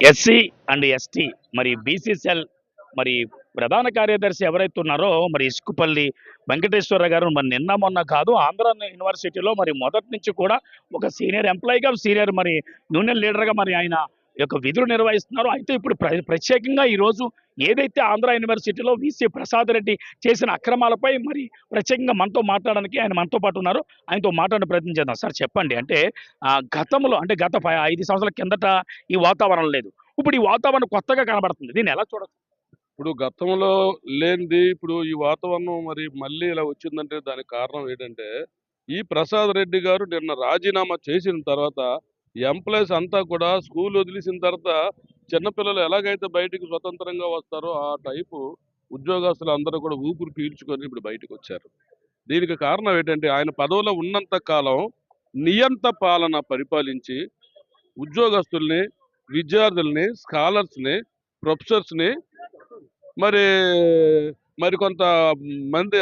SC and ST మరి BCCL మరి ప్రధాన కార్యదర్శి ఎవరైతే ఉన్నారో మరి ఇసుకుపల్లి వెంకటేశ్వర గారు మరి నిన్న మొన్న కాదు ఆంధ్ర యూనివర్సిటీలో మరి మొదటి నుంచి కూడా ఒక సీనియర్ ఎంప్లాయీగా సీనియర్ మరి యూనియన్ లీడర్గా మరి ఆయన యొక్క విధులు నిర్వహిస్తున్నారు అయితే ఇప్పుడు ప్ర- ప్రత్యేకంగా ఈరోజు ఏదైతే ఆంధ్ర యూనివర్సిటీలో వీసీ ప్రసాద్ రెడ్డి చేసిన అక్రమాలపై మరి ప్రత్యేకంగా మనతో మాట్లాడడానికి ఆయన మనతో పాటు ఉన్నారు. ఆయనతో మాట్లాడే ప్రయత్నం చేద్దాం. సార్ చెప్పండి. అంటే ఆ, గతంలో అంటే గత ఐదు సంవత్సరాల కిందట ఈ వాతావరణం లేదు. ఇప్పుడు ఈ వాతావరణం కొత్తగా కనబడుతుంది. దీన్ని ఎలా చూడొచ్చు ఇప్పుడు గతంలో లేనిది ఇప్పుడు ఈ వాతావరణం మరి మళ్ళీ ఇలా వచ్చిందంటే దానికి కారణం ఏంటంటే ఈ ప్రసాద్ రెడ్డి గారు నిన్న రాజీనామా చేసిన తర్వాత ఎంప్లాయీస్ అంతా కూడా స్కూల్ వదిలేసిన తర్వాత చిన్నపిల్లలు ఎలాగైతే బయటికి స్వతంత్రంగా వస్తారో ఆ టైపు ఉద్యోగస్తులు అందరూ కూడా ఊపిరి పీల్చుకొని ఇప్పుడు బయటకు వచ్చారు. దీనికి కారణం ఏంటంటే ఆయన పదవిలో ఉన్నంత కాలం నియంత పాలన పరిపాలించి ఉద్యోగస్తుల్ని విద్యార్థుల్ని స్కాలర్స్ని ప్రొఫెసర్స్ని మరి మరి కొంత మంది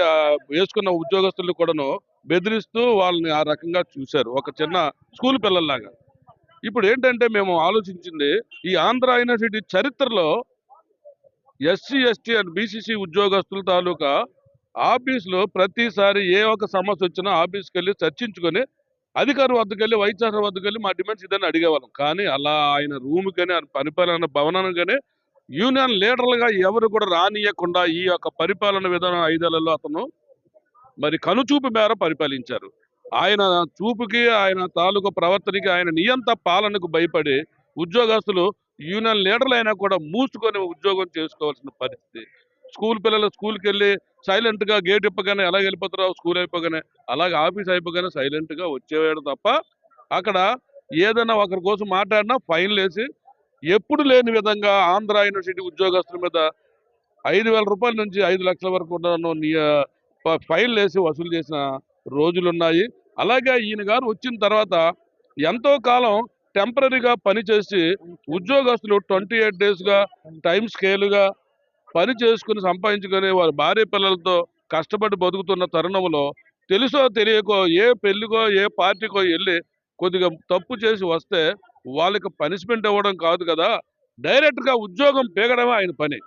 వేసుకున్న ఉద్యోగస్తులు కూడాను బెదిరిస్తూ వాళ్ళని ఆ రకంగా చూశారు. ఒక చిన్న స్కూల్ పిల్లల్లాగా. ఇప్పుడు ఏంటంటే మేము ఆలోచించింది ఈ ఆంధ్ర యూనివర్సిటీ చరిత్రలో ఎస్సీ ఎస్టీ అండ్ బీసీసీ ఉద్యోగస్తుల తాలూకా ఆఫీసులో ప్రతిసారి ఏ ఒక సమస్య వచ్చినా ఆఫీస్కి వెళ్ళి చర్చించుకొని అధికారి వద్దకు వెళ్ళి వైస్ వద్దకు వెళ్ళి మా డిమాండ్స్ ఇదని అడిగేవాళ్ళం. కానీ అలా ఆయన రూమ్ కానీ ఆయన పరిపాలన భవనాన్ని కానీ యూనియన్ లీడర్లుగా ఎవరు కూడా రానియకుండా ఈ యొక్క పరిపాలన విధానం ఐదేళ్ళలో అతను మరి కనుచూపు మేర పరిపాలించారు. ఆయన చూపుకి ఆయన తాలూకు ప్రవర్తనకి ఆయన నియంత పాలనకు భయపడి ఉద్యోగస్తులు యూనియన్ లీడర్లు అయినా కూడా మూసుకొని ఉద్యోగం చేసుకోవాల్సిన పరిస్థితి. స్కూల్ పిల్లలు స్కూల్కి వెళ్ళి సైలెంట్గా గా గేట్ ఇప్పగానే ఎలా వెళ్ళిపోతారో స్కూల్ అయిపోగానే అలాగే ఆఫీస్ అయిపోగానే సైలెంట్గా వచ్చేవాడు తప్ప అక్కడ ఏదైనా ఒకరి కోసం మాట్లాడినా ఫైన్లు వేసి ఎప్పుడు లేని విధంగా ఆంధ్ర యూనివర్సిటీ ఉద్యోగస్తుల మీద ఐదు వేల రూపాయల నుంచి ఐదు లక్షల వరకు ఉన్న నియ- ఫైన్లు వేసి వసూలు చేసిన రోజులున్నాయి. అలాగే ఈయన గారు వచ్చిన తర్వాత ఎంతో కాలం టెంపరీగా పనిచేసి ఉద్యోగస్తులు ట్వంటీ ఎయిట్ డేస్గా టైం స్కేలుగా పని చేసుకుని సంపాదించుకునే వారి భార్య పిల్లలతో కష్టపడి బతుకుతున్న తరుణంలో తెలుసో తెలియకో ఏ పెళ్ళికో ఏ పార్టీకో వెళ్ళి కొద్దిగా తప్పు చేసి వస్తే వాళ్ళకి పనిష్మెంట్ ఇవ్వడం కాదు కదా డైరెక్ట్గా ఉద్యోగం పీగడమే ఆయన పని.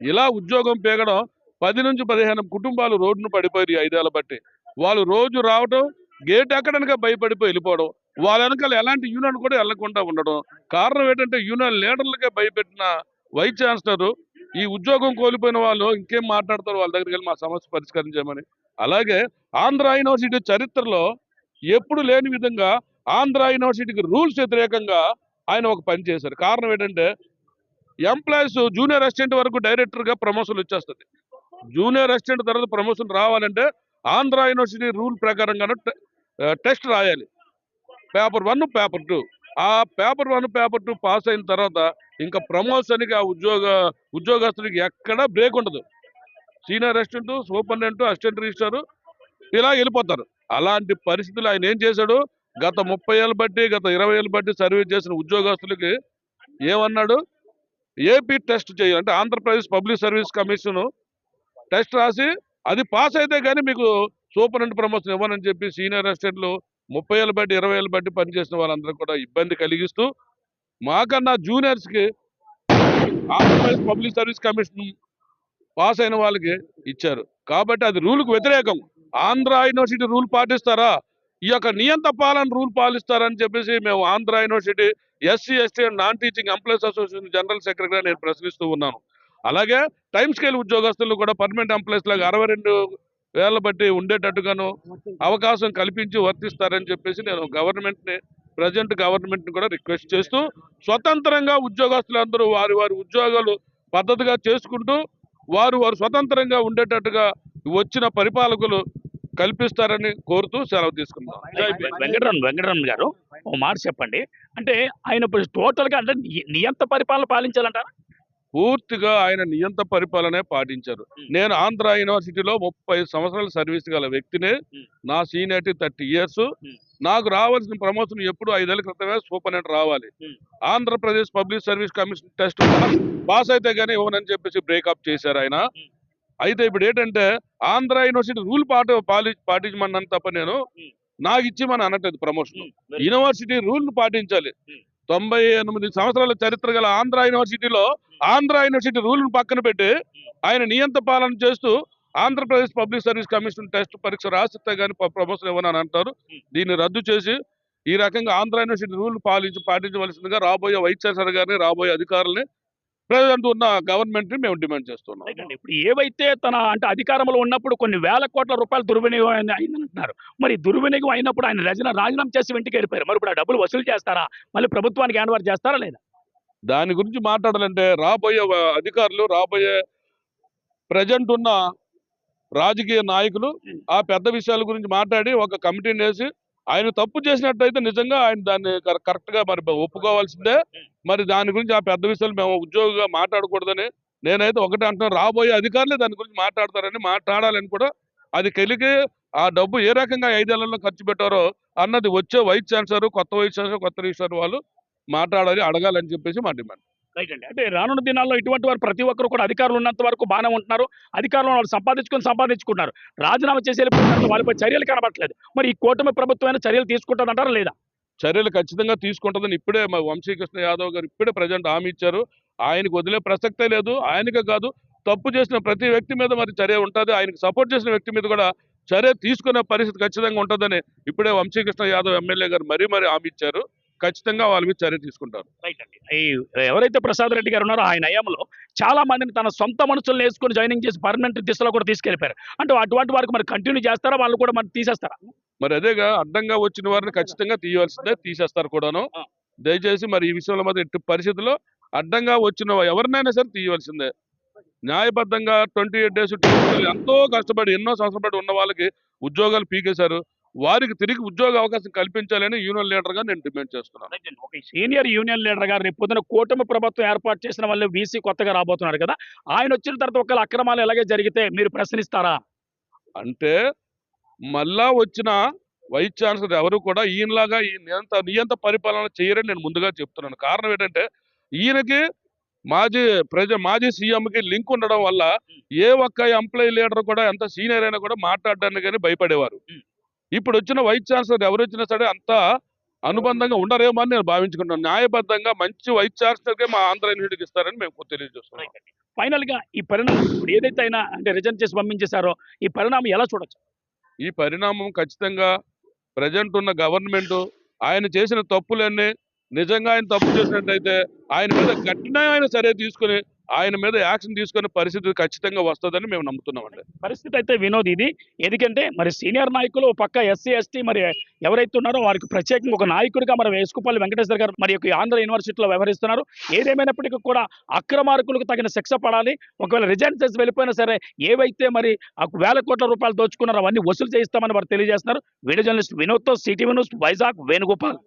ఇలా ఉద్యోగం పీగడం పది నుంచి పదిహేను కుటుంబాలు రోడ్డును పడిపోయి ఐదేళ్ళ బట్టి. వాళ్ళు రోజు రావడం గేట్ ఎక్కడానికి భయపడిపోయి వెళ్ళిపోవడం వాళ్ళ వెనకాల ఎలాంటి యూనియన్ కూడా వెళ్ళకుండా ఉండడం. కారణం ఏంటంటే యూనియన్ లీడర్లకే భయపెట్టిన వైస్ ఛాన్సలర్ ఈ ఉద్యోగం కోల్పోయిన వాళ్ళు ఇంకేం మాట్లాడతారు వాళ్ళ దగ్గరికి వెళ్ళి మా సమస్య పరిష్కరించమని. అలాగే ఆంధ్ర యూనివర్సిటీ చరిత్రలో ఎప్పుడు లేని విధంగా ఆంధ్ర యూనివర్సిటీకి రూల్స్ వ్యతిరేకంగా ఆయన ఒక పని చేశారు. కారణం ఏంటంటే ఎంప్లాయీస్ జూనియర్ అసిస్టెంట్ వరకు డైరెక్టర్గా ప్రమోషన్ వచ్చేస్తుంది జూనియర్ అసిస్టెంట్ తర్వాత ప్రమోషన్ రావాలంటే ఆంధ్ర యూనివర్సిటీ రూల్ ప్రకారంగానే టెస్ట్ రాయాలి. Paper one paper two. ఆ paper one paper two pass అయిన తర్వాత ఇంకా ప్రమోషన్కి ఆ ఉద్యోగ ఉద్యోగస్తుడికి ఎక్కడా బ్రేక్ ఉండదు. Senior assistant superintendent assistant registrar ఇలా వెళ్ళిపోతారు. అలాంటి పరిస్థితులు ఆయన ఏం చేశాడు? గత ముప్పై ఏళ్ళు బట్టి గత ఇరవై ఏళ్ళు బట్టి సర్వీస్ చేసిన ఉద్యోగస్తులకి ఏమన్నాడు? ఏపీ టెస్ట్ చేయాలి. అంటే Andhra Pradesh public service commission test రాసి అది పాస్ అయితే కానీ మీకు సూపరింట్ ప్రమోషన్ ఇవ్వనని చెప్పి సీనియర్ అసిస్టెంట్లు ముప్పై ఏళ్ళు బట్టి ఇరవై ఏళ్ళు బట్టి పనిచేసిన వాళ్ళందరూ కూడా ఇబ్బంది కలిగిస్తూ మాకన్నా జూనియర్స్కి Andhra Pradesh public service commission pass అయిన వాళ్ళకి ఇచ్చారు. కాబట్టి అది రూల్కు వ్యతిరేకం. Andhra university rule పాటిస్తారా? ఈ యొక్క నియంత పాలన రూల్ పాలిస్తారని చెప్పేసి మేము Andhra university SC ST and non teaching employees association general సెక్రటరీగా నేను ప్రశ్నిస్తూ ఉన్నాను. అలాగే టైం స్కేల్ ఉద్యోగస్తులు కూడా పర్మనెంట్ ఎంప్లాయీస్ లాగా అరవై రెండు వేల బట్టి ఉండేటట్టుగాను అవకాశం కల్పించి వర్తిస్తారని చెప్పేసి నేను గవర్నమెంట్ని ప్రజెంట్ గవర్నమెంట్ని కూడా రిక్వెస్ట్ చేస్తూ స్వతంత్రంగా ఉద్యోగస్తులందరూ వారి వారి ఉద్యోగాలు పద్ధతిగా చేసుకుంటూ వారు వారు స్వతంత్రంగా ఉండేటట్టుగా వచ్చిన పరిపాలకులు కల్పిస్తారని కోరుతూ సెలవు భీమ్. వెంకటరమణ వెంకటరమణ గారు ఓ మాట చెప్పండి. అంటే ఆయన ఇప్పుడు టోటల్గా అంటే ని- నియంత పరిపాలన పాలించాలంటారా? పూర్తిగా ఆయన నియంత పరిపాలనే పాటించారు నేను ఆంధ్ర యూనివర్సిటీలో ముప్పై సంవత్సరాల సర్వీస్ గల వ్యక్తిని. నా సీనియారిటీ థర్టీ ఇయర్స్. నాకు రావాల్సిన ప్రమోషన్ ఎప్పుడు ఐదేళ్ళ క్రితమే సూపరింటెండెంట్ రావాలి. Andhra Pradesh public service commission test pass అయితే కానీ ఇవ్వనని చెప్పేసి బ్రేకప్ చేశారు ఆయన. అయితే ఇప్పుడు ఏంటంటే ఆంధ్ర యూనివర్సిటీ రూల్ పాట పాలి పాటించమన్నాను తప్ప నేను. నాకు ఇచ్చి మన అనట్లేదు ప్రమోషన్ యూనివర్సిటీ రూల్ పాటించాలి. తొంభై ఎనిమిది సంవత్సరాల చరిత్ర గల ఆంధ్ర యూనివర్సిటీలో ఆంధ్ర యూనివర్సిటీ రూల్ పక్కన పెట్టి ఆయన నియంత పాలన చేస్తూ Andhra Pradesh public service commission test పరీక్ష రాసిస్తే కానీ ప్రమోషన్ ఇవ్వనని అంటారు. దీన్ని రద్దు చేసి ఈ రకంగా ఆంధ్ర యూనివర్సిటీ రూల్ పాలించి పాటించవలసిందిగా రాబోయే వైస్ ఛాన్సలర్ గారిని రాబోయే అధికారుల్ని ప్రజెంట్ ఉన్న గవర్నమెంట్ని మేము డిమాండ్ చేస్తున్నాం. ఇప్పుడు ఏవైతే తన అంటే అధికారంలో ఉన్నప్పుడు కొన్ని వేల కోట్ల రూపాయలు దుర్వినియోగం అంటున్నారు. మరి దుర్వినియోగం అయినప్పుడు ఆయన రచన రాజీనామా చేసి ఇంటికి వెళ్ళిపోయారు. మరి ఇప్పుడు ఆ డబ్బులు వసూలు చేస్తారా? మళ్ళీ ప్రభుత్వానికి హ్యాండ్ ఓవర్ చేస్తారా లేదా? దాని గురించి మాట్లాడాలంటే రాబోయే అధికారులు రాబోయే ప్రజెంట్ ఉన్న రాజకీయ నాయకులు ఆ పెద్ద విషయాల గురించి మాట్లాడి ఒక కమిటీని వేసి ఆయన తప్పు చేసినట్టయితే నిజంగా ఆయన దాన్ని కర- కరెక్ట్గా మరి ఒప్పుకోవాల్సిందే. మరి దాని గురించి ఆ పెద్ద విషయాలు మేము ఉద్యోగిగా మాట్లాడకూడదని నేనైతే ఒకటే అంటున్నాను రాబోయే అధికారులే దాని గురించి మాట్లాడతారని మాట్లాడాలని కూడా అది కలిగి ఆ డబ్బు ఏ రకంగా ఐదేళ్ళలో ఖర్చు పెట్టారో అన్నది వచ్చే వైస్ ఛాన్సలర్ కొత్త వైస్ ఛాన్సలర్ కొత్త రిజిస్టర్ వాళ్ళు మాట్లాడాలి అడగాలని చెప్పేసి మా డిమాండ్. రైట్ అండి. అంటే రానున్న దినాల్లో ఇటువంటి వారు ప్రతి ఒక్కరు కూడా అధికారులు ఉన్నంత వరకు బాగానే ఉంటున్నారు. అధికారులు వాళ్ళు సంపాదించుకొని సంపాదించుకుంటున్నారు. రాజీనామా చేసి వెళ్ళిపోతున్నారు వాళ్ళపై చర్యలు కనబడట్లేదు. మరి ఈ కూటమి ప్రభుత్వమైన చర్యలు తీసుకుంటుందంటారా లేదా? చర్యలు ఖచ్చితంగా తీసుకుంటుందని ఇప్పుడే మా వంశీకృష్ణ యాదవ్ గారు ఇప్పుడే ప్రజెంట్ హామీ ఇచ్చారు. ఆయనకు వదిలే ప్రసక్తే లేదు. ఆయనకే కాదు. తప్పు చేసిన ప్రతి వ్యక్తి మీద మరి చర్య ఉంటుంది. ఆయనకు సపోర్ట్ చేసిన వ్యక్తి మీద కూడా చర్య తీసుకునే పరిస్థితి ఖచ్చితంగా ఉంటుందని ఇప్పుడే వంశీకృష్ణ యాదవ్ ఎమ్మెల్యే గారు మరీ మరీ హామీ ఇచ్చారు. ఖచ్చితంగా వాళ్ళ మీద చర్య తీసుకుంటారు. రైట్ అండి. ఈ ఎవరైతే ప్రసాద్ రెడ్డి గారు ఉన్నారో ఆయన హయాంలో చాలా మందిని తన సొంత మనుషులను వేసుకొని జాయినింగ్ చేసి పర్మనెంట్ దిశలో కూడా తీసుకెళ్ళిపోయారు. అంటే అటువంటి వారికి మరి కంటిన్యూ చేస్తారా? వాళ్ళు కూడా మరి తీసేస్తారా? మరి అదేగా అడ్డంగా వచ్చిన వారిని ఖచ్చితంగా తీయవలసిందే తీసేస్తారు కూడాను. దయచేసి మరి ఈ విషయంలో మాత్రం ఎట్టి పరిస్థితుల్లో అడ్డంగా వచ్చిన ఎవరినైనా సరే తీయవలసిందే. న్యాయబద్ధంగా ట్వంటీ ఎయిట్ డేస్ ఎంతో కష్టపడి ఎన్నో సంవత్సరాలు ఉన్న వాళ్ళకి ఉద్యోగాలు పీకేశారు. వారికి తిరిగి ఉద్యోగ అవకాశం కల్పించాలని యూనియన్ లీడర్గా నేను డిమాండ్ చేస్తున్నాను. ఒక సీనియర్ యూనియన్ లీడర్ గారు రేపు పొద్దున కూటమి ప్రభుత్వం ఏర్పాటు చేసిన వాళ్ళు వీసీ కొత్తగా రాబోతున్నారు కదా ఆయన వచ్చిన తర్వాత ఒకవేళ అక్రమాలు ఎలాగే జరిగితే మీరు ప్రశ్నిస్తారా? అంటే మళ్ళా వచ్చిన వైస్ ఛాన్సలర్ ఎవరు కూడా ఈయనలాగా నియంత నియంత పరిపాలన చేయరని నేను ముందుగా చెప్తున్నాను. కారణం ఏంటంటే ఈయనకి మాజీ ప్రజ మాజీ సీఎంకి లింక్ ఉండడం వల్ల ఏ ఒక్క ఎంప్లాయీ లీడర్ కూడా ఎంత సీనియర్ అయినా కూడా మాట్లాడడానికి కానీ భయపడేవారు. ఇప్పుడు వచ్చిన వైస్ ఛాన్సలర్ ఎవరు వచ్చినా సరే అంత అనుబంధంగా ఉండరేమో అని నేను భావించుకుంటున్నాను. న్యాయబద్ధంగా మంచి వైస్ ఛాన్సలర్కే మా ఆంధ్ర యూనివర్సిటీకి ఇస్తారని మేము తెలియజేస్తున్నాం. ఫైనల్గా ఈ పరిణామం ఇప్పుడు ఏదైతే అయినా అంటే రిజైన్ చేసి పంపించేశారో ఈ పరిణామం ఎలా చూడొచ్చు? ఈ పరిణామం ఖచ్చితంగా ప్రజెంట్ ఉన్న గవర్నమెంట్ ఆయన చేసిన తప్పులన్నీ నిజంగా ఆయన తప్పు చేసినట్టయితే ఆయన మీద కఠినమైన చర్య తీసుకుని ఆయన మీద యాక్షన్ తీసుకునే పరిస్థితి ఖచ్చితంగా వస్తుందని మేము నమ్ముతున్నామండి. పరిస్థితి అయితే వినోద్ ఇది. ఎందుకంటే మరి సీనియర్ నాయకులు పక్క ఎస్సీ ఎస్టీ మరి ఎవరైతే ఉన్నారో వారికి ప్రత్యేకంగా ఒక నాయకుడిగా మరి వేసుకుపల్లి వెంకటేశ్వర గారు మరి యొక్క ఆంధ్ర యూనివర్సిటీలో వ్యవహరిస్తున్నారు. ఏదేమైనప్పటికీ కూడా అక్రమార్కులకు తగిన శిక్ష పడాలి. ఒకవేళ రిజైన్ చేసి వెళ్ళిపోయినా సరే ఏవైతే మరి ఆ వేల కోట్ల రూపాయలు దోచుకున్నారో అవన్నీ వసూలు చేయిస్తామని వారు తెలియజేస్తున్నారు. వీడియో జర్నలిస్ట్ వినోద్తో సిటీ న్యూస్ వైజాగ్ వేణుగోపాల్.